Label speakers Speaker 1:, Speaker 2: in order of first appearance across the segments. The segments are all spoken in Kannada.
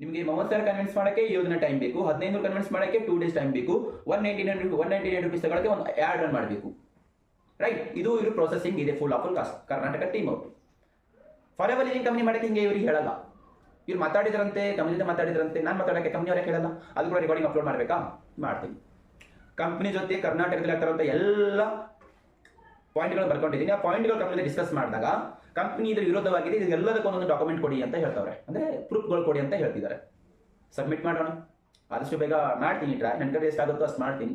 Speaker 1: ನಿಮಗೆ ಮೂವತ್ತು ಸಾವಿರ ಕನ್ವಿನ್ಸ್ ಮಾಡೋಕ್ಕೆ ಏಳು ದಿನ ಟೈಮ್ ಬೇಕು, ಹದಿನೈದು ಕನ್ವಿನ್ಸ್ ಮಾಡೋಕ್ಕೆ ಟೂ ಡೇಸ್ ಟೈಮ್ ಬೇಕು one ninety nine one ninety nine rupees ತಗೊಳಕ್ಕೆ ಒಂದು ಆ್ಯಡ್ ರನ್ ಮಾಡಬೇಕು. ರೈಟ್ ಇದು ಇವರು ಪ್ರೊಸೆಸಿಂಗ್ ಇದೆ full of Karnataka team out for ever living company ಮಾಡೋಕ್ಕೆ ಹಿಂಗೆ ಇವ್ರಿಗೆ ಹೇಳಲ್ಲ. ಇವ್ರು ಮಾತಾಡಿದ್ರಂತೆ ಕಂಪ್ನಿ ಜೊತೆ ಮಾತಾಡಿದ್ರಂತೆ, ನಾನು ಮಾತಾಡೋಕ್ಕೆ ಕಂಪ್ನಿ ಕೇಳಲ್ಲ. ಹೇಳಲ್ಲ ಅದು ಕೂಡ ರೆಕಾರ್ಡಿಂಗ್ ಅಪ್ಲೋಡ್ ಮಾಡಬೇಕಾ? ಮಾಡ್ತೀನಿ. ಕಂಪ್ನಿ ಜೊತೆ ಕರ್ನಾಟಕದಲ್ಲಿ ಆಗ್ತಾರಂತ ಎಲ್ಲ ಪಾಯಿಂಟ್ಗಳು ಬರ್ಕೊಂಡಿದ್ದೀನಿ. ಆ ಪಾಯಿಂಟ್ಗಳು ಕಂಪ್ನಿ ಡಿಸ್ಕಸ್ ಮಾಡಿದಾಗ ಕಂಪ್ನಿ ಇದ್ರ ವಿರೋಧವಾಗಿದೆ ಇದು ಎಲ್ಲದಕ್ಕೂ ಒಂದೊಂದು ಡಾಕ್ಯುಮೆಂಟ್ ಕೊಡಿ ಅಂತ ಹೇಳ್ತಾವ್ರೆ. ಅಂದರೆ ಪ್ರೂಫ್ಗಳು ಕೊಡಿ ಅಂತ ಹೇಳ್ತಿದ್ದಾರೆ. ಸಬ್ಮಿಟ್ ಮಾಡೋಣ. ಆದಷ್ಟು ಬೇಗ ಮಾಡ್ತೀನಿ ಟ್ರೈ ನನ್ನ ಕಡೆ ಎಷ್ಟಾಗುತ್ತೋ ಅಷ್ಟು ಮಾಡ್ತೀನಿ.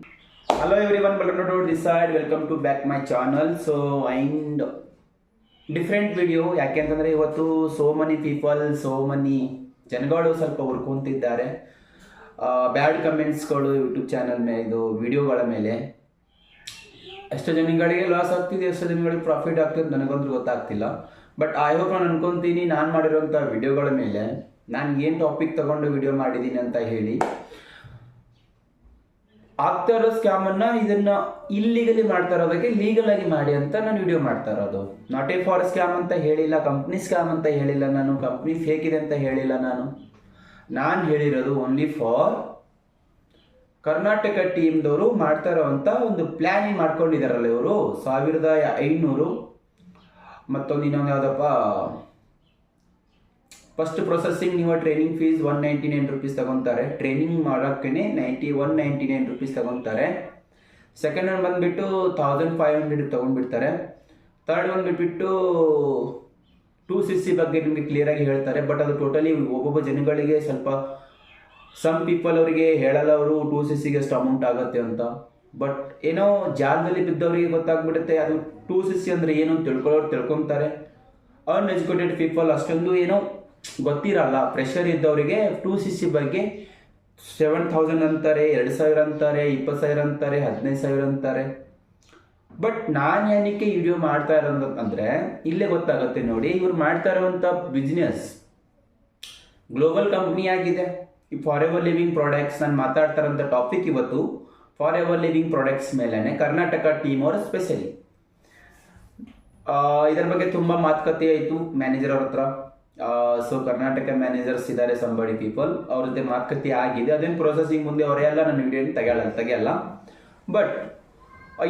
Speaker 1: Hello everyone welcome to decide welcome to back my channel so and different video ಯಾಕೆ ಅಂತಂದ್ರೆ ಇವತ್ತು so many people so many ಜನಗಳು ಸ್ವಲ್ಪ ಹುರ್ಕೊಂತಿದ್ದಾರೆ. ಬ್ಯಾಡ್ ಕಮೆಂಟ್ಸ್ಗಳು ಯೂಟ್ಯೂಬ್ ಚಾನಲ್ ಮೇಲೆ, ಇದು ವಿಡಿಯೋಗಳ ಮೇಲೆ. ಎಷ್ಟು ಜನಗಳಿಗೆ ಲಾಸ್ ಆಗ್ತಿದೆ, ಎಷ್ಟು ಜನಗಳಿಗೆ ಪ್ರಾಫಿಟ್ ಆಗ್ತಿದೆ ನನಗಂತೂ ಗೊತ್ತಾಗ್ತಿಲ್ಲ. ಬಟ್ ಐ ಹೋಪ್ ನಾನು ಅನ್ಕೊಂತೀನಿ, ನಾನು ಮಾಡಿರೋಂಥ ವಿಡಿಯೋಗಳ ಮೇಲೆ ನಾನು ಏನು ಟಾಪಿಕ್ ತಗೊಂಡು ವಿಡಿಯೋ ಮಾಡಿದ್ದೀನಿ ಅಂತ ಹೇಳಿ. ಆಗ್ತಾ ಇರೋ ಸ್ಕ್ಯಾಮನ್ನ ಇದನ್ನ ಇಲ್ಲಿಗಲಿ ಮಾಡ್ತಾ ಇರೋದಕ್ಕೆ ಲೀಗಲ್ ಆಗಿ ಮಾಡಿ ಅಂತ ನಾನು ವಿಡಿಯೋ ಮಾಡ್ತಾ ಇರೋದು. ನಾಟ್ ಎ ಫಾರ್ ಸ್ಕ್ಯಾಮ್ ಅಂತ ಹೇಳಿಲ್ಲ ಕಂಪ್ನಿ ಸ್ಕ್ಯಾಮ್ ಅಂತ ಹೇಳಿಲ್ಲ ನಾನು ಕಂಪ್ನಿ ಫೇಕ್ ಇದೆ ಅಂತ ಹೇಳಿಲ್ಲ ನಾನು. ನಾನು ಹೇಳಿರೋದು ಓನ್ಲಿ ಫಾರ್ ಕರ್ನಾಟಕ ಟೀಮ್ದವರು ಮಾಡ್ತಾ ಇರೋವಂಥ ಒಂದು ಪ್ಲ್ಯಾನಿಂಗ್ ಮಾಡ್ಕೊಂಡಿದ್ದಾರಲ್ಲ ಇವರು. ಸಾವಿರದ ಐನೂರು ಮತ್ತೊಂದು ಇನ್ನೊಂದು ಯಾವುದಪ್ಪ? ಫಸ್ಟ್ ಪ್ರೊಸೆಸಿಂಗ್ ನೀವು training fees one ninety nine rupees ತಗೊತಾರೆ. Training ಮಾಡೋಕ್ಕೇ ninety one ninety nine rupees ತಗೊತಾರೆ. ಸೆಕೆಂಡ್ ಒನ್ ಬಂದುಬಿಟ್ಟು ಥೌಸಂಡ್ ಫೈವ್ ಹಂಡ್ರೆಡ್ ತೊಗೊಂಡ್ಬಿಡ್ತಾರೆ. ತರ್ಡ್ ಒನ್ ಬಿಟ್ಬಿಟ್ಟು ಟೂ ಸಿ ಸಿ ಬಗ್ಗೆ ನಿಮಗೆ ಕ್ಲಿಯರಾಗಿ ಹೇಳ್ತಾರೆ ಬಟ್ ಅದು ಟೋಟಲಿ ಒಬ್ಬೊಬ್ಬ ಜನಗಳಿಗೆ ಸ್ವಲ್ಪ ಸಮ್ ಪೀಪಲ್ ಅವರಿಗೆ ಹೇಳಲ್ಲ ಅವರು ಟೂ ಸಿ ಸಿಗೆ ಎಷ್ಟು ಅಮೌಂಟ್ ಆಗುತ್ತೆ ಅಂತ. ಬಟ್ ಏನೋ ಜಾಗದಲ್ಲಿ ಬಿದ್ದವರಿಗೆ ಗೊತ್ತಾಗ್ಬಿಡುತ್ತೆ, ಅದು ಟೂ ಸಿ ಸಿ ಅಂದರೆ ಏನು ತಿಳ್ಕೊಳ್ಳೋರು ತಿಳ್ಕೊತಾರೆ. ಅನ್ಎಜುಕೇಟೆಡ್ ಪೀಪಲ್ ಅಷ್ಟೊಂದು ಏನೋ ಗೊತ್ತಿರಲ್ಲ ಪ್ರೆಷರ್ ಇದ್ದವರಿಗೆ ಟೂ ಸಿ ಸಿ ಬಗ್ಗೆ ಸೆವೆನ್ ಥೌಸಂಡ್ ಅಂತಾರೆ, ಎರಡು ಸಾವಿರ ಅಂತಾರೆ, ಇಪ್ಪತ್ತು ಸಾವಿರ ಅಂತಾರೆ, ಹದಿನೈದು ಸಾವಿರ ಅಂತಾರೆ. ಬಟ್ ನಾನು ಏನಕ್ಕೆ ವಿಡಿಯೋ ಮಾಡ್ತಾ ಇರೋದು ಇಲ್ಲೇ ಗೊತ್ತಾಗುತ್ತೆ ನೋಡಿ, ಇವ್ರು ಮಾಡ್ತಾ ಇರುವಂಥ ಬಿಸ್ನೆಸ್ ಗ್ಲೋಬಲ್ ಕಂಪ್ನಿ ಆಗಿದೆ. ಈ ಫಾರ್ ಎವರ್ ಲಿವಿಂಗ್ ಪ್ರಾಡಕ್ಟ್ಸ್ ನಾನು ಮಾತಾಡ್ತಾರಂತ ಟಾಪಿಕ್ ಇವತ್ತು ಫಾರ್ ಎವರ್ ಲಿವಿಂಗ್ ಪ್ರಾಡಕ್ಟ್ಸ್ ಮೇಲೇ ಕರ್ನಾಟಕ ಟೀಮ್ ಅವರ ಸ್ಪೆಷಲಿ ಇದರ ಬಗ್ಗೆ ತುಂಬ ಮಾತುಕತೆ ಆಯಿತು ಮ್ಯಾನೇಜರ್ ಅವ್ರ ಹತ್ರ. ಸೊ ಕರ್ನಾಟಕ ಮ್ಯಾನೇಜರ್ಸ್ ಇದ್ದಾರೆ ಸಂಬಡಿ ಪೀಪಲ್ ಅವ್ರ ಜೊತೆ ಮಾತುಕತೆ ಆಗಿದೆ. ಅದೇನು ಪ್ರೊಸೆಸಿಂಗ್ ಮುಂದೆ ಅವರೆಲ್ಲ ನನ್ನ ವಿಡಿಯೋನ ತೆಗೆಯಲ್ಲ ತೆಗೆಯಲ್ಲ. ಬಟ್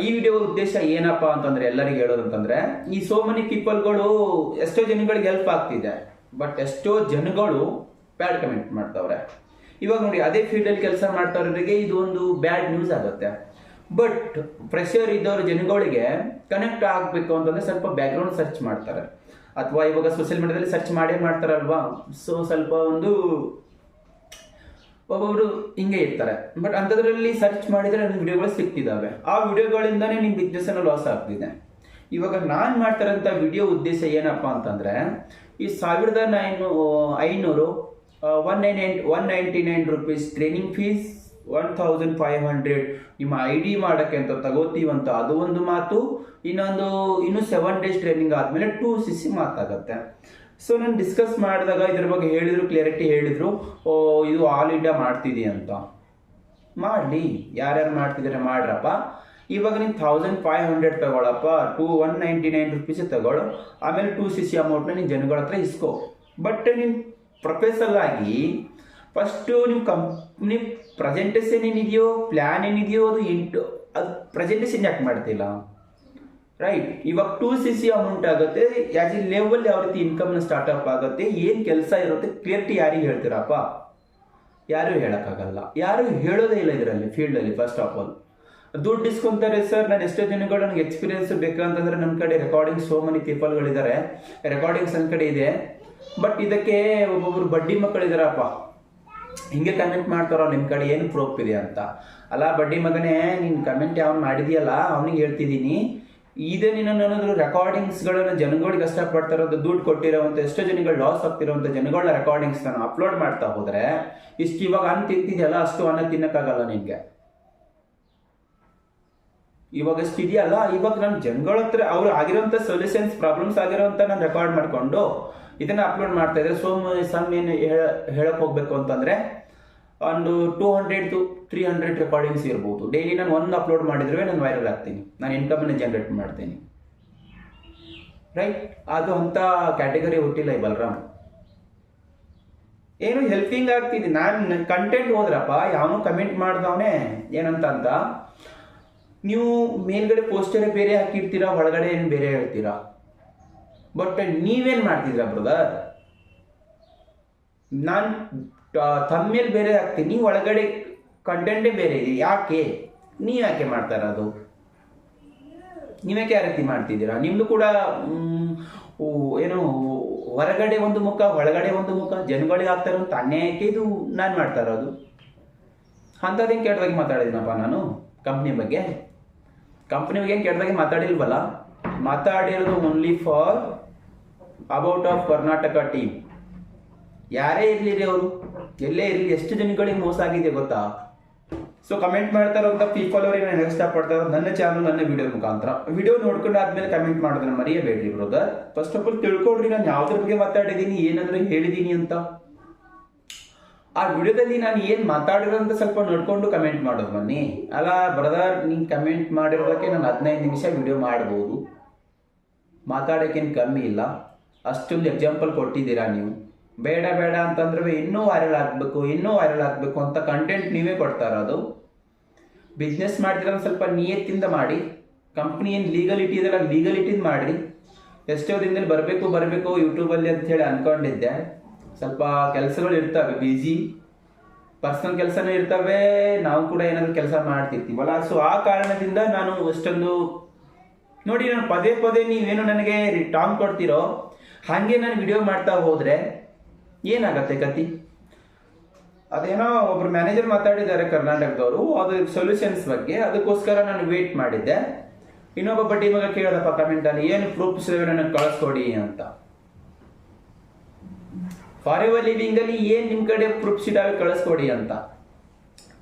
Speaker 1: ಈ ವಿಡಿಯೋ ಉದ್ದೇಶ ಏನಪ್ಪ ಅಂತಂದ್ರೆ ಎಲ್ಲರಿಗೂ ಹೇಳೋದಂತಂದ್ರೆ ಈ ಸೋ ಮನಿ ಪೀಪಲ್ಗಳು ಎಷ್ಟೋ ಜನಗಳಿಗೆ ಹೆಲ್ಪ್ ಆಗ್ತಿದೆ. ಬಟ್ ಎಷ್ಟೋ ಜನಗಳು ಬ್ಯಾಡ್ ಕಮೆಂಟ್ ಮಾಡ್ತಾವ್ರೆ. ಇವಾಗ ನೋಡಿ, ಅದೇ ಫೀಲ್ಡಲ್ಲಿ ಕೆಲಸ ಮಾಡ್ತಾವ್ರಿಗೆ ಇದು ಒಂದು ಬ್ಯಾಡ್ ನ್ಯೂಸ್ ಆಗುತ್ತೆ. ಬಟ್ ಫ್ರೆಶರ್ ಇದ್ದವರು ಜನಗಳಿಗೆ ಕನೆಕ್ಟ್ ಆಗಬೇಕು ಅಂತಂದ್ರೆ ಸ್ವಲ್ಪ ಬ್ಯಾಕ್ಗ್ರೌಂಡ್ ಸರ್ಚ್ ಮಾಡ್ತಾರೆ. ಅಥವಾ ಇವಾಗ ಸೋಷಿಯಲ್ ಮೀಡಿಯಾದಲ್ಲಿ ಸರ್ಚ್ ಮಾಡೇ ಮಾಡ್ತಾರಲ್ವಾ? ಸೊ ಸ್ವಲ್ಪ ಒಂದು ಒಬ್ಬೊಬ್ರು ಹಿಂಗೆ ಇರ್ತಾರೆ. ಬಟ್ ಅಂಥದ್ರಲ್ಲಿ ಸರ್ಚ್ ಮಾಡಿದ್ರೆ ನನ್ನ ವಿಡಿಯೋಗಳು ಸಿಕ್ತಿದ್ದಾವೆ ಆ ವಿಡಿಯೋಗಳಿಂದನೇ ನಿಮ್ಮ ಬಿಸ್ನೆಸ್ ಅನ್ನ ಲಾಸ್ ಆಗ್ತಿದೆ. ಇವಾಗ ನಾನು ಮಾಡ್ತಾರಂಥ ವಿಡಿಯೋ ಉದ್ದೇಶ ಏನಪ್ಪ ಅಂತಂದ್ರೆ, ಈ ಸಾವಿರದ ನೈನು, ಐನೂರು one nine nine one ninety nine rupees training fees one thousand five hundred ನಿಮ್ಮ ಐ ಡಿ ಮಾಡೋಕ್ಕೆ ಅಂತ ತಗೋತೀವಂತ ಅದು ಒಂದು ಮಾತು. ಇನ್ನೊಂದು, ಇನ್ನು ಸೆವೆನ್ ಡೇಸ್ ಟ್ರೈನಿಂಗ್ ಆದಮೇಲೆ ಟೂ ಸಿ ಸಿ ಮಾತಾಗತ್ತೆ. ಸೊ ನಾನು ಡಿಸ್ಕಸ್ ಮಾಡಿದಾಗ ಇದ್ರ ಬಗ್ಗೆ ಹೇಳಿದ್ರು ಕ್ಲಿಯರಿಟಿ ಹೇಳಿದ್ರು. ಇದು ಆಲ್ ಇಂಡಿಯಾ ಮಾಡ್ತಿದಿ ಅಂತ. ಮಾಡಲಿ. ಯಾರ್ಯಾರು ಮಾಡ್ತಿದ್ದಾರೆ ಮಾಡ್ರಪ್ಪ. ಇವಾಗ ನೀನು thousand five hundred ತಗೊಳಪ್ಪ. Two one ninety nine rupees ತಗೊಳ್ಳು ಆಮೇಲೆ ಟೂ ಸಿ ಸಿ ಅಮೌಂಟ್ನ ನೀನು ಜನಗಳ ಹತ್ರ ಇಸ್ಕೋ. ಬಟ್ ನೀನು ಪ್ರೊಫೆಸರ್ ಆಗಿ ಫಸ್ಟು ನಿಮ್ಮ ಕಂಪ್ನಿ ಪ್ರೆಸೆಂಟೇಷನ್ ಏನಿದೆಯೋ ಪ್ಲ್ಯಾನ್ ಏನಿದೆಯೋ ಅದು ಇಂಟು ಅದು ಪ್ರೆಸೆಂಟೇಷನ್ ಯಾಕೆ ಮಾಡ್ತಿಲ್ಲ? ರೈಟ್ ಇವಾಗ ಟೂ ಸಿ ಸಿ ಅಮೌಂಟ್ ಆಗುತ್ತೆ ಯಾಜ್ ಇ ಲೆವೆಲ್ ಯಾವ ರೀತಿ ಇನ್ಕಮ್ನ ಸ್ಟಾರ್ಟಪ್ ಆಗುತ್ತೆ, ಏನು ಕೆಲಸ ಇರುತ್ತೆ ಕ್ಲಿಯರ್ಟಿ ಯಾರಿಗೆ ಹೇಳ್ತೀರಪ್ಪ? ಯಾರು ಹೇಳೋಕ್ಕಾಗಲ್ಲ. ಯಾರು ಹೇಳೋದೇ ಇಲ್ಲ ಇದರಲ್ಲಿ ಫೀಲ್ಡಲ್ಲಿ ಫಸ್ಟ್ ಆಫ್ ಆಲ್ ದುಡ್ಡು ಇಸ್ಕೊಂತಾರೆ ಸರ್ ನಾನು ಎಷ್ಟೋ ಜನಗಳು ನನಗೆ ಎಕ್ಸ್ಪೀರಿಯನ್ಸ್ ಬೇಕಂತಂದ್ರೆ ನಮ್ಮ ಕಡೆ ರೆಕಾರ್ಡಿಂಗ್ ಸೋ ಮನಿ ಪೀಪಲ್ಗಳಿದ್ದಾರೆ ರೆಕಾರ್ಡಿಂಗ್ಸ್ ನನ್ನ ಕಡೆ ಇದೆ. ಬಟ್ ಇದಕ್ಕೆ ಒಬ್ಬೊಬ್ರು ಬಡ್ಡಿ ಮಕ್ಕಳಿದಾರಪ್ಪ ಹಿಂಗೆ ಕಮೆಂಟ್ ಮಾಡ್ತಾರೋ ನಿಮ್ಮ ಕಡೆ ಏನು ಪ್ರೂಫ್ ಇದೆ ಅಂತ. ಅಲ್ಲ ಬಡ್ಡಿ ಮಗನೇ, ನೀನು ಕಮೆಂಟ್ ಯಾವನ್ ಮಾಡಿದೆಯಲ್ಲ, ಅವನಿಗೆ ಹೇಳ್ತಿದ್ದೀನಿ ಇದೇ ನೀನು ಏನಾದ್ರು ರೆಕಾರ್ಡಿಂಗ್ಸ್ಗಳನ್ನು ಜನಗಳಿಗೆ ಕಷ್ಟಪಡ್ತಾರೋದು, ದುಡ್ಡು ಕೊಟ್ಟಿರೋವಂಥ ಎಷ್ಟೋ ಜನಗಳು ಲಾಸ್ ಆಗ್ತಿರೋವಂಥ ಜನಗಳ ರೆಕಾರ್ಡಿಂಗ್ಸ್ ನಾನು ಅಪ್ಲೋಡ್ ಮಾಡ್ತಾ ಹೋದ್ರೆ, ಇಷ್ಟು ಇವಾಗ ಅನ್ನ ತಿಂತಿದೆಯಲ್ಲ, ಅಷ್ಟು ಅನ್ನ ತಿನ್ನಕ್ಕಾಗಲ್ಲ ನಿನಗೆ. ಇವಾಗ ಎಷ್ಟು ಇದೆಯಲ್ಲ, ಇವಾಗ ನಾನು ಜನಗಳ ಹತ್ರ ಅವ್ರು ಆಗಿರೋಂಥ ಸೊಲ್ಯೂಷನ್ಸ್ ಪ್ರಾಬ್ಲಮ್ಸ್ ಆಗಿರೋಂಥ ನಾನು ರೆಕಾರ್ಡ್ ಮಾಡಿಕೊಂಡು ಇದನ್ನ ಅಪ್ಲೋಡ್ ಮಾಡ್ತಾ ಇದ್ರೆ ಸೋಮ್ ಸಮ್ ಏನು ಹೇಳಕ್ ಹೋಗ್ಬೇಕು ಅಂತಂದ್ರೆ ಒಂದು two hundred to three hundred recordings ಇರ್ಬೋದು. ಡೈಲಿ ನಾನು ಒಂದು ಅಪ್ಲೋಡ್ ಮಾಡಿದ್ರೆ ನಾನು ವೈರಲ್ ಆಗ್ತೀನಿ. ನಾನು ಇನ್ಕಮನ್ನು ಜನರೇಟ್ ಮಾಡ್ತೀನಿ. ರೈಟ್ ಅದು ಅಂತ ಕ್ಯಾಟಗರಿ ಹುಟ್ಟಿಲ್ಲ ಈ ಬಲರಾಮ್. ಏನು ಹೆಲ್ಪಿಂಗ್ ಆಗ್ತಿದೆ. ನಾನು ಕಂಟೆಂಟ್ ಹೋದ್ರಪ್ಪ, ಯಾವನು ಕಮೆಂಟ್ ಮಾಡ್ದವನೇ ಏನಂತ ಅಂತ ನೀವು ಮೇಲ್ಗಡೆ ಪೋಸ್ಟರ್ ಬೇರೆ ಹಾಕಿರ್ತೀರಾ ಒಳಗಡೆ ಏನು ಬೇರೆ ಹೇಳ್ತೀರಾ? ಬಟ್ ನೀವೇನು ಮಾಡ್ತಿದ್ರ ಬ್ರದರ್ ನಾನು ತಮ್ಮೇಲೆ ಬೇರೆ ಹಾಕ್ತೀನಿ. ಒಳಗಡೆ ಕಂಟೆಂಟೇ ಬೇರೆ ಇದೆ. ಯಾಕೆ? ನೀವು ಯಾಕೆ ಮಾಡ್ತಾರ ಅದು ನೀವ್ಯಾಕೆ ಆ ರೀತಿ ಮಾಡ್ತಿದ್ದೀರಾ? ನಿಮ್ದು ಕೂಡ ಏನು, ಹೊರಗಡೆ ಒಂದು ಮುಖ, ಒಳಗಡೆ ಒಂದು ಮುಖ ಜನಗಳಿಗೆ ಆಗ್ತಾ ತಾನೇ ಅನ್ಯಾಯಕ್ಕೆ ಇದು ನಾನು ಮಾಡ್ತಾ ಇರೋದು. ಅಂಥದ್ದೇನು ಕೆಟ್ಟದಾಗಿ ಮಾತಾಡಿದ್ದೀನಪ್ಪ ನಾನು? ಕಂಪ್ನಿ ಬಗ್ಗೆ? ಕಂಪ್ನಿ ಬಗ್ಗೆ ಏನು ಕೆಟ್ಟದಾಗಿ ಮಾತಾಡಿಲ್ವಲ್ಲ? ಮಾತಾಡಿರೋದು only for about of Karnataka team ಯಾರೇ ಇರಲಿ ಅವರು? ಎಲ್ಲೇ ಇರಲಿ? ಎಷ್ಟು ಜನಗಳಿಗೆ ಮೋಸ ಆಗಿದೆ ಗೊತ್ತಾ? ಸೊ ಕಮೆಂಟ್ ಮಾಡ್ತಾ ಇರೋಂಥ ಪೀಪಲ್ ನಾನು ಇಷ್ಟಪಡ್ತಾರೆ ನನ್ನ ಚಾನಲ್ ನನ್ನ ವಿಡಿಯೋ ಮುಖಾಂತರ. ವಿಡಿಯೋ ನೋಡ್ಕೊಂಡು ಆದ್ಮೇಲೆ ಕಮೆಂಟ್ ಮಾಡೋದನ್ನ ಮರೆಯಬೇಡ್ರಿ ಬ್ರದರ್ ಫಸ್ಟ್ ಆಫ್ ಆಲ್ ತಿಳ್ಕೊಡ್ರಿ ನಾನು ಯಾವ್ದ್ರ ಬಗ್ಗೆ ಮಾತಾಡಿದ್ದೀನಿ ಏನಂದ್ರೆ ಹೇಳಿದ್ದೀನಿ ಅಂತ. ಆ ವಿಡಿಯೋದಲ್ಲಿ ನಾನು ಏನು ಮಾತಾಡಿರೋ ಅಂತ ಸ್ವಲ್ಪ ನೋಡ್ಕೊಂಡು ಕಮೆಂಟ್ ಮಾಡೋದು ಬನ್ನಿ. ಅಲ್ಲ ಬ್ರದರ್ ನೀನು ಕಮೆಂಟ್ ಮಾಡಿರೋದಕ್ಕೆ ನಾನು ಹದಿನೈದು ನಿಮಿಷ ವಿಡಿಯೋ ಮಾಡ್ಬೋದು. ಮಾತಾಡೋಕ್ಕೇನು ಕಮ್ಮಿ ಇಲ್ಲ. ಅಷ್ಟೊಂದು ಎಕ್ಸಾಂಪಲ್ ಕೊಟ್ಟಿದ್ದೀರಾ ನೀವು? ಬೇಡ ಬೇಡ ಅಂತಂದ್ರೆ ಇನ್ನೂ ವೈರಲ್ ಆಗಬೇಕು, ಇನ್ನೂ ವೈರಲ್ ಆಗಬೇಕು ಅಂತ ಕಂಟೆಂಟ್ ನೀವೇ ಕೊಡ್ತಾ ಅದು ಬಿಸ್ನೆಸ್ ಮಾಡ್ತೀರ ಸ್ವಲ್ಪ ನಿಯತ್ತಿಂದ ಮಾಡಿ. ಕಂಪ್ನಿ ಏನು ಲೀಗಲಿಟಿ ಇದೆಲ್ಲ ಲೀಗಲಿಟಿದ್ ಮಾಡಿರಿ. ಎಷ್ಟೋ ದಿನದಲ್ಲಿ ಬರಬೇಕು ಬರಬೇಕು ಯೂಟ್ಯೂಬಲ್ಲಿ ಅಂತ ಹೇಳಿ ಅನ್ಕೊಂಡಿದ್ದೆ. ಸ್ವಲ್ಪ ಕೆಲಸಗಳು ಇರ್ತವೆ ಬಿಜಿ ಪರ್ಸನಲ್ ಕೆಲಸನೂ ಇರ್ತವೆ, ನಾವು ಕೂಡ ಏನಾದ್ರು ಕೆಲಸ ಮಾಡ್ತಿರ್ತೀವಲ್ಲ ಸೊ ಆ ಕಾರಣದಿಂದ ನಾನು ಅಷ್ಟೊಂದು ನೋಡಿ, ನಾನು ಪದೇ ಪದೇ ನೀವೇನು ನನಗೆ ಟಾಂಗ್ ಕೊಡ್ತೀರೋ ಹಾಗೆ ನಾನು ವಿಡಿಯೋ ಮಾಡ್ತಾ ಹೋದ್ರೆ ಏನಾಗತ್ತೆ ಕತಿ ಅದೇನೋ ಒಬ್ರು ಮ್ಯಾನೇಜರ್ ಮಾತಾಡಿದ್ದಾರೆ ಕರ್ನಾಟಕದವರು, ಅದು ಸೊಲ್ಯೂಷನ್ಸ್ ಬಗ್ಗೆ, ಅದಕ್ಕೋಸ್ಕರ ನಾನು ವೇಟ್ ಮಾಡಿದ್ದೆ. ಇನ್ನೊಬ್ಬ ಟೀಮಾಗ ಕೇಳದಪ್ಪ ಕಮೆಂಟ್ ಅಲ್ಲಿ, ಏನು ಪ್ರೂಫ್ಸ್ ನನಗೆ ಕಳಿಸ್ಕೊಡಿ ಅಂತ. ಫಾರ್ ಲಿವಿಂಗ್ ಅಲ್ಲಿ ಏನ್ ನಿಮ್ ಕಡೆ ಪ್ರೂಫ್ಸ್ ಇದಾವೆ ಕಳಿಸ್ಕೊಡಿ ಅಂತ.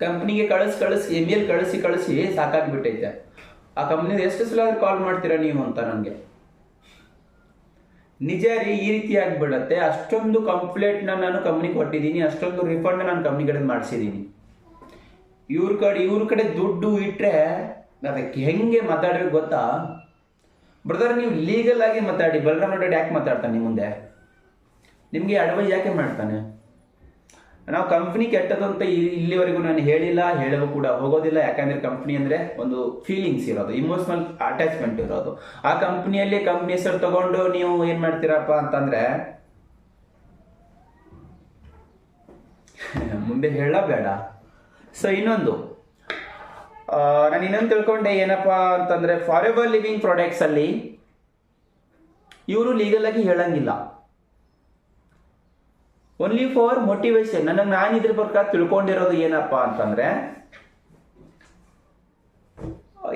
Speaker 1: ಕಂಪ್ನಿಗೆ ಕಳಿಸ್ ಕಳಿಸಿ ಎಮೇಲ್ ಕಳಿಸಿ ಕಳಿಸಿ ಸಾಕಾಗ್ಬಿಟ್ಟೈತೆ. ಆ ಕಂಪ್ನಿದ ಎಷ್ಟು ಸಲ ಕಾಲ್ ಮಾಡ್ತೀರಾ ನೀವು ಅಂತ ನನಗೆ ನಿಜ ರೀ ಈ ರೀತಿ ಆಗ್ಬಿಡತ್ತೆ. ಅಷ್ಟೊಂದು ಕಂಪ್ಲೇಂಟ್ನ ನಾನು ಕಂಪ್ನಿ ಕೊಟ್ಟಿದ್ದೀನಿ, ಅಷ್ಟೊಂದು ರಿಫಂಡ್ ನಾನು ಕಂಪ್ನಿ ಕಡೆ ಮಾಡಿಸಿದ್ದೀನಿ. ಇವ್ರ ಕಡೆ ಇವ್ರ ಕಡೆ ದುಡ್ಡು ಇಟ್ಟರೆ ಅದಕ್ಕೆ ಹೆಂಗೆ ಮಾತಾಡ್ಬೇಕು ಗೊತ್ತಾ? ಬ್ರದರ್ ನೀವು ಲೀಗಲ್ ಆಗಿ ಮಾತಾಡಿ. ಬಲರಾಮ್ ರೆಡ್ಡಿ ಯಾಕೆ ಮಾತಾಡ್ತಾನೆ ನಿಮ್ಮ ಮುಂದೆ? ನಿಮಗೆ ಅಡ್ವೈಸ್ ಯಾಕೆ ಮಾಡ್ತಾನೆ? ನಾವು ಕಂಪ್ನಿ ಕೆಟ್ಟದ್ದು ಅಂತ ಇಲ್ಲಿವರೆಗೂ ನಾನು ಹೇಳಿಲ್ಲ, ಹೇಳಲು ಕೂಡ ಹೋಗೋದಿಲ್ಲ. ಯಾಕಂದ್ರೆ ಕಂಪ್ನಿ ಅಂದ್ರೆ ಒಂದು ಫೀಲಿಂಗ್ಸ್ ಇರೋದು ಇಮೋಷನಲ್ ಅಟ್ಯಾಚ್ಮೆಂಟ್ ಇರೋದು. ಆ ಕಂಪ್ನಿಯಲ್ಲಿ ಕಂಪ್ನಿ ಹೆಸರು ತಗೊಂಡು ನೀವು ಏನ್ ಮಾಡ್ತೀರಪ್ಪ ಅಂತಂದ್ರೆ, ಮುಂದೆ ಹೇಳ ಬೇಡ ಸೊ ಇನ್ನೊಂದು ನಾನು ಇನ್ನೊಂದು ತಿಳ್ಕೊಂಡೆ ಏನಪ್ಪಾ ಅಂತಂದ್ರೆ ಫಾರ್ ಎವರ್ ಲಿವಿಂಗ್ ಪ್ರಾಡಕ್ಟ್ಸ್ ಅಲ್ಲಿ ಇವರು ಲೀಗಲ್ ಆಗಿ ಹೇಳಂಗಿಲ್ಲ. ಓನ್ಲಿ ಫಾರ್ ಮೋಟಿವೇಶನ್ ನನಗೆ ನಾನು ಇದ್ರ ಪ್ರಕಾರ ತಿಳ್ಕೊಂಡಿರೋದು ಏನಪ್ಪಾ ಅಂತಂದ್ರೆ,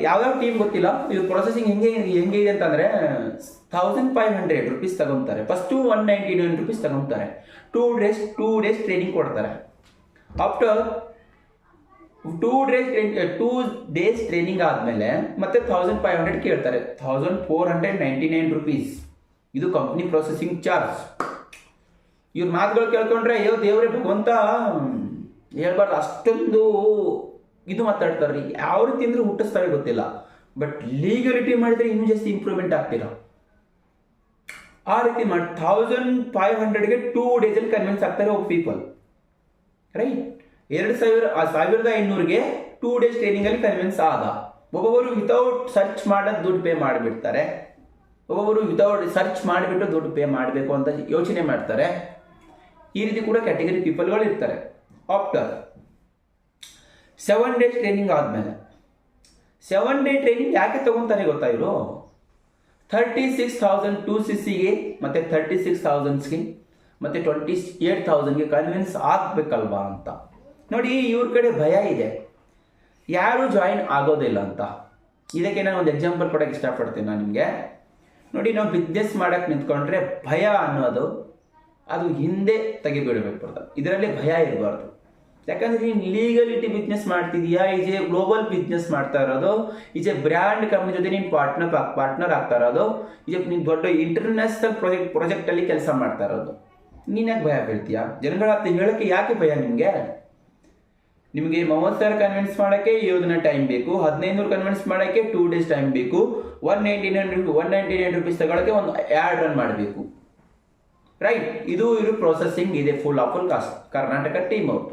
Speaker 1: ಯಾವ್ಯಾವ ಟೀಮ್ ಗೊತ್ತಿಲ್ಲ? ಇದು ಪ್ರೊಸೆಸಿಂಗ್ ಹೆಂಗೆ ಹೆಂಗಿದೆ ಅಂತಂದ್ರೆ ಥೌಸಂಡ್ ಫೈವ್ ಹಂಡ್ರೆಡ್ ರುಪೀಸ್ ತಗೊಂತಾರೆ. First one ninety nine rupees ತಗೊಂತಾರೆ. Two days two days training ಕೊಡ್ತಾರೆ. After two days two days training ಆದಮೇಲೆ ಮತ್ತೆ ಥೌಸಂಡ್ ಫೈವ್ ಹಂಡ್ರೆಡ್ ಕೇಳ್ತಾರೆ. Thousand four hundred ninety nine rupees ಇದು ಕಂಪ್ನಿ ಪ್ರೊಸೆಸಿಂಗ್ ಚಾರ್ಜ್ ಇವ್ರ ಮಾತುಗಳು ಕೇಳ್ಕೊಂಡ್ರೆ, ಅಯ್ಯೋ ದೇವ್ರೆ ಭಗವಂತ, ಹೇಳ್ಬಾರ್ದು. ಅಷ್ಟೊಂದು ಇದು ಮಾತಾಡ್ತಾರ್ರಿ ಯಾವ ರೀತಿ ಅಂದ್ರೆ ಹುಟ್ಟಿಸ್ತಾರೆ ಗೊತ್ತಿಲ್ಲ. ಬಟ್ ಲೀಗಲಿಟಿ ಮಾಡಿದ್ರೆ ಇನ್ನೂ ಜಾಸ್ತಿ ಇಂಪ್ರೂವ್ಮೆಂಟ್ ಆಗ್ತೀರಾ? ಆ ರೀತಿ ಮಾಡಿ ಥೌಸಂಡ್ ಫೈವ್ ಹಂಡ್ರೆಡ್ಗೆ ಟೂ ಡೇಸಲ್ಲಿ ಕನ್ವಿನ್ಸ್ ಆಗ್ತಾರೆ ಒಬ್ಬ ಪೀಪಲ್ ರೈಟ್ ಎರಡು ಸಾವಿರ, ಆ ಸಾವಿರದ ಐನೂರಿಗೆ ಟೂ ಡೇಸ್ ಟ್ರೈನಿಂಗ್ ಅಲ್ಲಿ ಕನ್ವಿನ್ಸ್ ಆದ. ಒಬ್ಬೊಬ್ಬರು ವಿತೌಟ್ ಸರ್ಚ್ ಮಾಡೋದು ದುಡ್ಡು ಪೇ ಮಾಡಿಬಿಡ್ತಾರೆ. ಒಬ್ಬೊಬ್ಬರು ವಿತೌಟ್ ಸರ್ಚ್ ಮಾಡಿಬಿಟ್ಟು ದುಡ್ಡು ಪೇ ಮಾಡಬೇಕು ಅಂತ ಯೋಚನೆ ಮಾಡ್ತಾರೆ. ಈ ರೀತಿ ಕೂಡ ಕ್ಯಾಟಗರಿ ಪೀಪಲ್ಗಳು ಇರ್ತಾರೆ. ಆಫ್ಟರ್ ಸೆವೆನ್ ಡೇ ಟ್ರೈನಿಂಗ್ ಆದಮೇಲೆ ಸೆವೆನ್ ಡೇ ಟ್ರೈನಿಂಗ್ ಯಾಕೆ ತಗೊಂತಾರೆ ಗೊತ್ತಾ ಇವರು? Thirty six thousand to C ಸಿಗೆ ಮತ್ತು ಥರ್ಟಿ ಸಿಕ್ಸ್ ಥೌಸಂಡ್ಸ್ಗೆ ಮತ್ತು ಟ್ವೆಂಟಿ ಏಟ್ ಥೌಸಂಡ್ಗೆ ಕನ್ವಿನ್ಸ್ ಆಗಬೇಕಲ್ವಾ ಅಂತ. ನೋಡಿ, ಇವ್ರ ಕಡೆ ಭಯ ಇದೆ. ಯಾರು ಜಾಯಿನ್ ಆಗೋದಿಲ್ಲ ಅಂತ. ಇದಕ್ಕೆ ನಾನು ಒಂದು ಎಕ್ಸಾಂಪಲ್ ಕೊಡೋಕೆ ಇಷ್ಟಪಡ್ತೀನಿ ನಾನು ನಿಮಗೆ. ನೋಡಿ, ನಾವು ಬಿಸ್ನೆಸ್ ಮಾಡಕ್ಕೆ ನಿಂತ್ಕೊಂಡ್ರೆ ಭಯ ಅನ್ನೋದು ಅದು ಹಿಂದೆ ತೆಗೆಬಿಡಬೇಕು ಇದರಲ್ಲಿ ಭಯ ಇರಬಾರ್ದು. ಯಾಕಂದ್ರೆ ನೀನು ಲೀಗಲಿಟಿ ಬಿಸ್ನೆಸ್ ಮಾಡ್ತಿದೀಯಾ? ಈಜೆ ಗ್ಲೋಬಲ್ ಬಿಸ್ನೆಸ್ ಮಾಡ್ತಾ ಇರೋದು? ಈಜೆ ಬ್ರ್ಯಾಂಡ್ ಕಂಪ್ನಿ ಜೊತೆ ನೀನು ಪಾರ್ಟ್ನರ್ ಪಾರ್ಟ್ನರ್ ಆಗ್ತಾ ಇರೋದು? ಈಜೆ ನೀನು ದೊಡ್ಡ ಇಂಟರ್ನ್ಯಾಷನಲ್ ಪ್ರಾಜೆಕ್ಟ್ ಪ್ರಾಜೆಕ್ಟ್ ಅಲ್ಲಿ ಕೆಲಸ ಮಾಡ್ತಾ ಇರೋದು? ನೀನ್ ಯಾಕೆ ಭಯ ಬೀಳ್ತೀಯ? ಜನಗಳ ಹೇಳಕ್ಕೆ ಯಾಕೆ ಭಯ ನಿಮಗೆ? ನಿಮಗೆ ಮೂವತ್ತು ಸಾವಿರ ಕನ್ವಿನ್ಸ್ ಮಾಡೋಕ್ಕೆ ಏಳು ದಿನ ಟೈಮ್ ಬೇಕು ಹದಿನೈದು ಕನ್ವಿನ್ಸ್ ಮಾಡೋಕ್ಕೆ ಟೂ ಡೇಸ್ ಟೈಮ್ ಬೇಕು one ninety nine one ninety nine rupees ತಗೊಳಕ್ಕೆ ಒಂದು ಆ್ಯಡ್ ರನ್ ಮಾಡಬೇಕು. ರೈಟ್ ಇದು ಇವರು ಪ್ರೊಸೆಸಿಂಗ್ ಇದೆ full of full cost Karnataka team out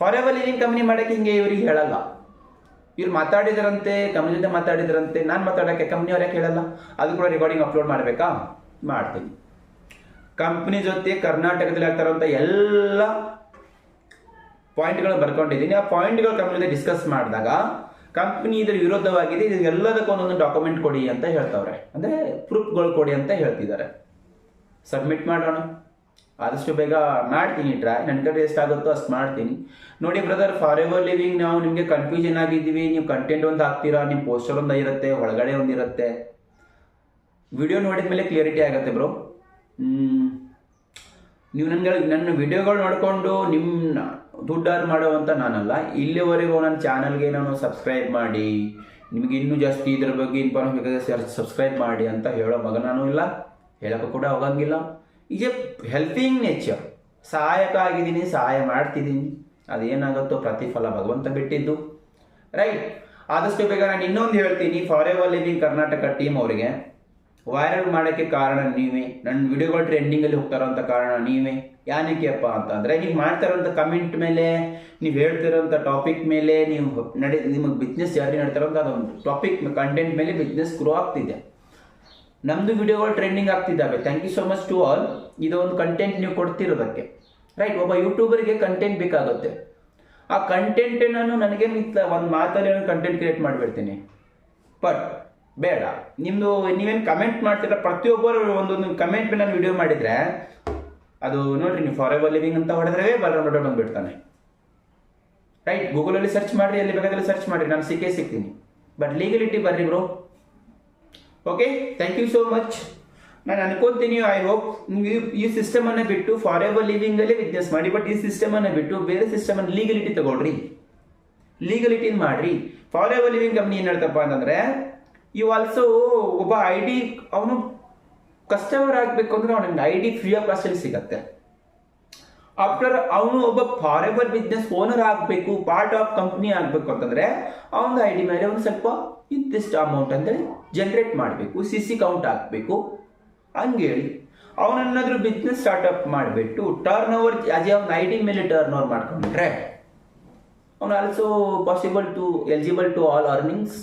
Speaker 1: Forever Living company ಮಾಡಕ್ಕೆ ಹಿಂಗೆ ಇವ್ರಿಗೆ ಹೇಳಲ್ಲ. ಇವ್ರು ಮಾತಾಡಿದ್ರಂತೆ ಕಂಪ್ನಿ ಜೊತೆ ಮಾತಾಡಿದ್ರಂತೆ, ನಾನು ಮಾತಾಡೋಕ್ಕೆ ಕಂಪ್ನಿ ಯಾಕೆ ಹೇಳಲ್ಲ? ಅದು ಕೂಡ ರೆಕಾರ್ಡಿಂಗ್ ಅಪ್ಲೋಡ್ ಮಾಡಬೇಕಾ? ಮಾಡ್ತೀನಿ. ಕಂಪ್ನಿ ಜೊತೆ ಕರ್ನಾಟಕದಲ್ಲಿ ಆಗ್ತಾರಂತ ಎಲ್ಲ ಪಾಯಿಂಟ್ಗಳು ಬರ್ಕೊಂಡಿದ್ದೀನಿ. ಆ ಪಾಯಿಂಟ್ಗಳು ಕಂಪ್ನಿ ಜೊತೆ ಡಿಸ್ಕಸ್ ಮಾಡಿದಾಗ ಕಂಪ್ನಿ ಇದ್ರ ವಿರೋಧವಾಗಿದೆ ಇದೆಲ್ಲದಕ್ಕೂ ಒಂದೊಂದು ಡಾಕ್ಯುಮೆಂಟ್ ಕೊಡಿ ಅಂತ ಹೇಳ್ತಾವ್ರೆ. ಅಂದರೆ ಪ್ರೂಫ್ಗಳು ಕೊಡಿ ಅಂತ ಹೇಳ್ತಿದ್ದಾರೆ. ಸಬ್ಮಿಟ್ ಮಾಡೋಣ. ಆದಷ್ಟು ಬೇಗ ಮಾಡ್ತೀನಿ ಟ್ರೈ ನನ್ನ ಕಡೆ ಎಷ್ಟಾಗುತ್ತೋ ಅಷ್ಟು ಮಾಡ್ತೀನಿ. ನೋಡಿ ಬ್ರದರ್ ಫಾರ್ ಎವರ್ ಲಿವಿಂಗ್ ನಾವು ನಿಮಗೆ ಕನ್ಫ್ಯೂಷನ್ ಆಗಿದ್ದೀವಿ. ನೀವು ಕಂಟೆಂಟ್ ಒಂದು ಹಾಕ್ತೀರಾ ನಿಮ್ಮ ಪೋಸ್ಟರ್ ಒಂದು ಇರುತ್ತೆ ಒಳಗಡೆ ಒಂದು ಇರುತ್ತೆ. ವಿಡಿಯೋ ನೋಡಿದ ಮೇಲೆ ಕ್ಲಿಯರಿಟಿ ಆಗುತ್ತೆ ಬ್ರೋ ನೀವು ನನಗೆ ನನ್ನ ವಿಡಿಯೋಗಳು ನೋಡಿಕೊಂಡು ನಿಮ್ಮ ದುಡ್ಡು ಅರ್ನ್ ಅಂತ ನಾನಲ್ಲ. ಇಲ್ಲಿವರೆಗೂ ನನ್ನ ಚಾನಲ್ಗೆ ನಾನು ಸಬ್ಸ್ಕ್ರೈಬ್ ಮಾಡಿ, ನಿಮಗೆ ಇನ್ನೂ ಜಾಸ್ತಿ ಇದ್ರ ಬಗ್ಗೆ ಇನ್ಫಾರ್ಮೇಷನ್ ಬೇಕಾದ್ರೆ ಸಬ್ಸ್ಕ್ರೈಬ್ ಮಾಡಿ ಅಂತ ಹೇಳೋ ಮಗ ನಾನು ಇಲ್ಲ. ಹೇಳೋಕ್ಕೂ ಕೂಡ ಹೋಗಂಗಿಲ್ಲ. ಎ ಹೆಲ್ಪಿಂಗ್ ನೇಚರ್ ಸಹಾಯಕ ಆಗಿದ್ದೀನಿ ಸಹಾಯ ಮಾಡ್ತಿದ್ದೀನಿ. ಅದೇನಾಗುತ್ತೋ ಪ್ರತಿಫಲ ಭಗವಂತ ಬಿಟ್ಟಿದ್ದು. ರೈಟ್ ಆದಷ್ಟು ಬೇಗ ನಾನು ಇನ್ನೊಂದು ಹೇಳ್ತೀನಿ for ever living Karnataka team ಅವರಿಗೆ. ವೈರಲ್ ಮಾಡೋಕ್ಕೆ ಕಾರಣ ನೀವೇ. ನನ್ನ ವಿಡಿಯೋಗಳು ಟ್ರೆಂಡಿಂಗಲ್ಲಿ ಹೋಗ್ತಾರಂತ ಕಾರಣ ನೀವೇ. ಯಾನಕ್ಕೆಪ್ಪ ಅಂತಂದರೆ ನೀವು ಮಾಡ್ತಿರೋಂಥ ಕಮೆಂಟ್ ಮೇಲೆ, ನೀವು ಹೇಳ್ತಿರೋಂಥ ಟಾಪಿಕ್ ಮೇಲೆ, ನೀವು ನಡೆ, ನಿಮಗೆ ಬಿಸ್ನೆಸ್ ಜಾರಿ ನಡೀತಾರೋ ಅದೊಂದು ಟಾಪಿಕ್ ಕಂಟೆಂಟ್ ಮೇಲೆ ಬಿಸ್ನೆಸ್ ಗ್ರೋ ಆಗ್ತಿದೆ. ನಮ್ಮದು ವಿಡಿಯೋಗಳು trending ಆಗ್ತಿದ್ದಾವೆ. Thank you so much to all ಇದೊಂದು ಕಂಟೆಂಟ್ ನೀವು ಕೊಡ್ತಿರೋದಕ್ಕೆ. ರೈಟ್ ಒಬ್ಬ ಯೂಟ್ಯೂಬರ್ಗೆ ಕಂಟೆಂಟ್ ಬೇಕಾಗುತ್ತೆ. ಆ ಕಂಟೆಂಟ್ ನಾನು ನನಗೆ ಒಂದು ಮಾತಲ್ಲಿ ಕಂಟೆಂಟ್ ಕ್ರಿಯೇಟ್ ಮಾಡಿಬಿಡ್ತೀನಿ. ಬಟ್ ಬೇಡ. ನಿಮ್ಮದು ನೀವೇನು ಕಮೆಂಟ್ ಮಾಡ್ತೀರ ಪ್ರತಿಯೊಬ್ಬರು ಒಂದೊಂದು ಕಮೆಂಟ್ ಮೇಲೆ ನಾನು ವಿಡಿಯೋ ಮಾಡಿದರೆ, ಅದು ನೋಡ್ರಿ, ನೀವು ಫಾರ್ ಎವರ್ ಲಿವಿಂಗ್ ಅಂತ ಹೊಡೆದ್ರೆ ಬಲರಾಮ್ ಡಾಟ್ ಬಂದ್ಬಿಡ್ತಾನೆ. ರೈಟ್ ಗೂಗಲಲ್ಲಿ ಸರ್ಚ್ ಮಾಡಿರಿ, ಎಲ್ಲಿ ಬೇಕಾದ್ರೆ ಸರ್ಚ್ ಮಾಡಿರಿ. ನಾನು ಸಿಕ್ಕೇ ಸಿಗ್ತೀನಿ. ಬಟ್ ಲೀಗಲಿಟಿ ಬರ್ರಿ bro okay thank you so much ನಾನು ಅನ್ಕೊಂತೀನಿ ಐ ಹೋಪ್ ನೀವು ಈ ಸಿಸ್ಟಮ್ ಅನ್ನ ಬಿಟ್ಟು ಫಾರ್ ಎವರ್ ಅಲ್ಲೇ ಬಿಸ್ನೆಸ್ ಮಾಡಿ ಬಟ್ ಈ ಸಿಸ್ಟಮ್ ಅನ್ನ ಬಿಟ್ಟು ಬೇರೆ ಸಿಸ್ಟಮ್ ಅನ್ನು ಲೀಗಲಿಟಿ ತಗೊಳ್ರಿ. ಲೀಗಲಿಟಿನ ಮಾಡ್ರಿ. ಫಾರ್ ಎವರ್ ಲಿವಿಂಗ್ ಕಂಪ್ನಿ ಏನ್ ಹೇಳ್ತಪ್ಪ ಅಂತಂದ್ರೆ ಇವು ಆಲ್ಸೋ ಒಬ್ಬ ಐ ಡಿ ಅವನು ಕಸ್ಟಮರ್ ಆಗಬೇಕು ಅಂದ್ರೆ ಅವನಿಗೆ I D free of cost ಅಲ್ಲಿ ಸಿಗತ್ತೆ. ಆಫ್ಟರ್ ಅವನು ಒಬ್ಬ ಫಾರ್ ಎವರ್ ಬಿಸ್ನೆಸ್ ಓನರ್ ಆಗಬೇಕು ಪಾರ್ಟ್ ಆಫ್ ಕಂಪ್ನಿ ಆಗಬೇಕು ಅಂತಂದ್ರೆ ಅವನ ಐ ಡಿ ಮೇಲೆ ಒಂದು ಸ್ವಲ್ಪ ಇಂತಿಷ್ಟು ಅಮೌಂಟ್ ಅಂತೇಳಿ ಜನರೇಟ್ ಮಾಡಬೇಕು ಸಿ ಸಿ ಕೌಂಟ್ ಹಾಕಬೇಕು ಹಂಗೇಳಿ ಅವನನ್ನಾದರೂ ಬಿಸ್ನೆಸ್ ಸ್ಟಾರ್ಟಪ್ ಮಾಡಿಬಿಟ್ಟು ಟರ್ನ್ ಓವರ್ ಅದೇ ಅವ್ನ ಐ ಡಿ ಮೇಲೆ ಟರ್ನ್ ಓವರ್ ಮಾಡ್ಕೊಂಡ್ರೆ, ಅವನು also possible to eligible to all earnings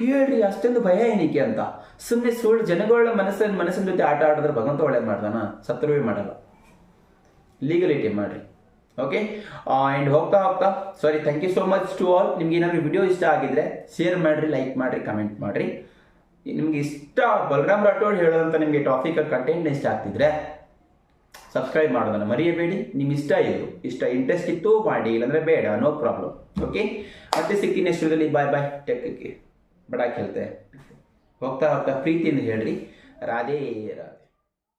Speaker 1: ಹೇಳ್ರಿ, ಅಷ್ಟೊಂದು ಭಯ ಏನಕ್ಕೆ ಅಂತ. ಸುಮ್ಮನೆ ಸುಳ್ಳು ಜನಗಳ ಮನಸ್ಸಿನ ಮನಸ್ಸಿನ ಜೊತೆ ಆಟ ಆಡಿದ್ರೆ ಭಗವಂತ ಒಳ್ಳೇದು ಮಾಡ್ದಾನ ಸತ್ರವೇ ಮಾಡಲ್ಲ. ಲೀಗಲಿಟಿ ಮಾಡ್ರಿ. ಓಕೆ ಆ್ಯಂಡ್ ಹೋಗ್ತಾ ಹೋಗ್ತಾ sorry thank you so much to all ನಿಮ್ಗೆ ಏನಾದರೂ ವಿಡಿಯೋ ಇಷ್ಟ ಆಗಿದ್ರೆ ಶೇರ್ ಮಾಡಿರಿ ಲೈಕ್ ಮಾಡಿರಿ ಕಮೆಂಟ್ ಮಾಡಿರಿ. ನಿಮ್ಗೆ ಇಷ್ಟ ಬಲರಾಮ್ ರಾಠೋಡ್ ಹೇಳೋದಂತ ನಿಮಗೆ ಟಾಪಿಕ್ ಕಂಟೆಂಟ್ ಇಷ್ಟ ಆಗ್ತಿದ್ರೆ ಸಬ್ಸ್ಕ್ರೈಬ್ ಮಾಡೋದನ್ನು ಮರೆಯಬೇಡಿ. ನಿಮ್ಮ ಇಷ್ಟ ಇದು ಇಷ್ಟ ಇಂಟ್ರೆಸ್ಟ್ ಇತ್ತು, ಮಾಡಿ, ಇಲ್ಲಾಂದ್ರೆ ಬೇಡ ನೋ ಪ್ರಾಬ್ಲಮ್ ಓಕೆ ಮತ್ತೆ ಸಿಗ್ತೀನಿ ನೆಕ್ಸ್ಟ್ ವಿಡಿಯೋದಲ್ಲಿ ಬಾಯ್ ಬಾಯ್ ಟೆಕ್ ಬಡಾಕ್ ಹೇಳ್ತೆ ಹೋಗ್ತಾ ಹೋಗ್ತಾ ಪ್ರೀತಿಯಿಂದ ಹೇಳ್ರಿ. ರಾಧೇ, ರಾಧೆ.